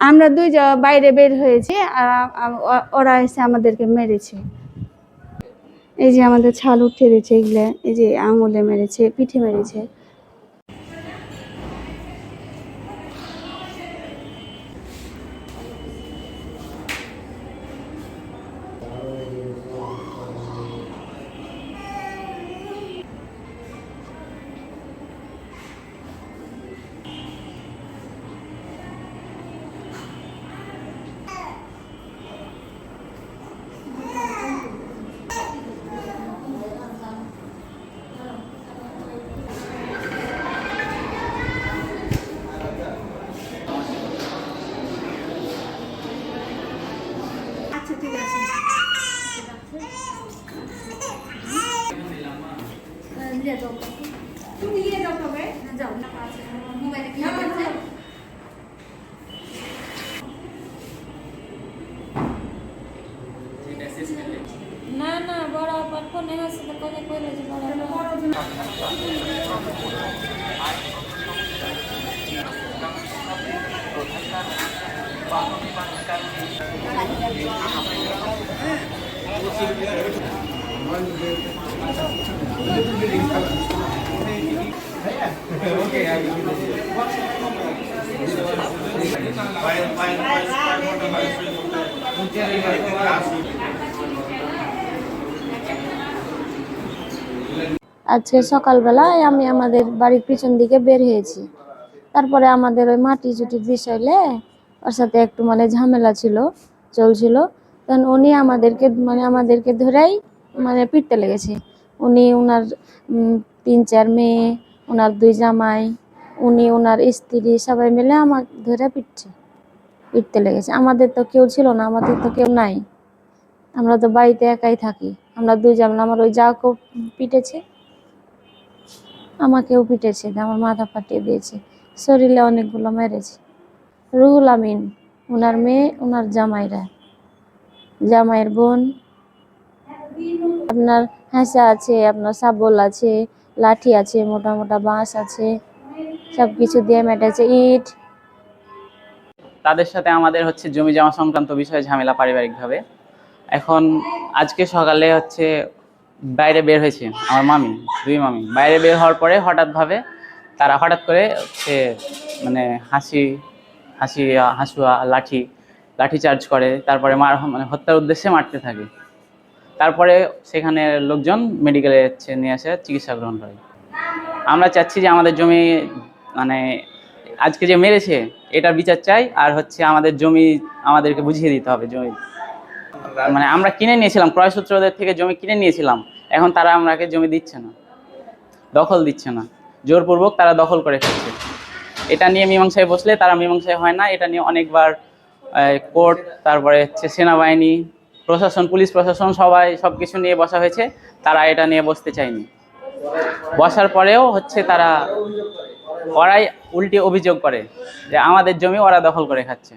আমরা দুই বাইরে বের হয়েছি আর ওরা এসে আমাদেরকে মেরেছে। এই যে আমাদের ছাল উঠে দিয়েছে এগুলা, এই যে আঙুলে মেরেছে, পিঠে মেরেছে। তুমি নিয়ে যাও তবে যাও না মোবাইলে কি আছে না না বড় আপার ফোনে আছে তো কথা কইলে যে বড় আপা আজকে সকালবেলায় আমি আমাদের বাড়ির পিছন দিকে বের হয়েছি। তারপরে আমাদের ওই মাটি চুটির বিষয়লে ওর সাথে একটু মানে ঝামেলা ছিল, চলছিল। তখন উনি আমাদেরকে মানে আমাদেরকে ধরেই মানে পিটতে লেগেছে। উনি ওনার তিন চার মেয়ে ওনার দুই জামাই, উনি ওনার স্ত্রী সবাই মিলে আমার ধরে পিটছে, পিটতে লেগেছে। আমাদের তো কেউ ছিল না, আমাদের তো কেউ নাই। আমরা তো বাড়িতে একাই থাকি। আমরা দুই জামলা আমার ওই যাকেও পিটেছে, আমাকেও পিটেছে, আমার মাথা ফাটিয়ে দিয়েছে, শরীরে অনেকগুলো মেরেছে। রুহুল আমিন ওনার মেয়ে ওনার জামাইরা। জামাইয়ের বোন। আপনার হাঁসা আছে, আপনার শাবল আছে, লাঠি আছে, মোটা মোটা বাঁশ আছে সব কিছু দিয়ে মেটেছে ইট। তাদের সাথে আমাদের হচ্ছে জমি জমা সংক্রান্ত বিষয়ে ঝামেলা পারিবারিকভাবে। এখন আজকে সকালে হচ্ছে বাইরে বের হয়েছে আমার মামি, দুই মামি। বাইরে বের হওয়ার পরে হঠাৎভাবে তারা হঠাৎ করে হচ্ছে মানে হাসি হাসি, হাসুয়া, লাঠি লাঠি চার্জ করে, তারপরে মার মানে হত্যার উদ্দেশ্যে মারতে থাকে। তারপরে সেখানে লোকজন মেডিকেলে হচ্ছে নিয়ে আসে, চিকিৎসা গ্রহণ করে। আমরা চাচ্ছি যে আমাদের জমি মানে আজকে যে মেরেছে, এটার বিচার চাই, আর হচ্ছে আমাদের জমি আমাদেরকে বুঝিয়ে দিতে হবে জমি। মানে আমরা কিনে নিয়েছিলাম, ক্রয় সূত্রদের থেকে জমি কিনে নিয়েছিলাম। এখন তারা আমাকে জমি দিচ্ছে না, দখল দিচ্ছে না। জোরপূর্বক তারা দখল করে ফেলছে। এটা নিয়ে মীমাংসায় বসলে তারা মীমাংসায় হয় না, এটা নিয়ে অনেকবার কোর্ট, তারপরে হচ্ছে সেনাবাহিনী, প্রশাসন, পুলিশ প্রশাসন, সবাই সব কিছু নিয়ে বসা হয়েছে। তারা এটা নিয়ে বসতে চায়নি। বসার পরেও হচ্ছে তারা ওরাই উল্টে অভিযোগ করে যে আমাদের জমি ওরা দখল করে খাচ্ছে।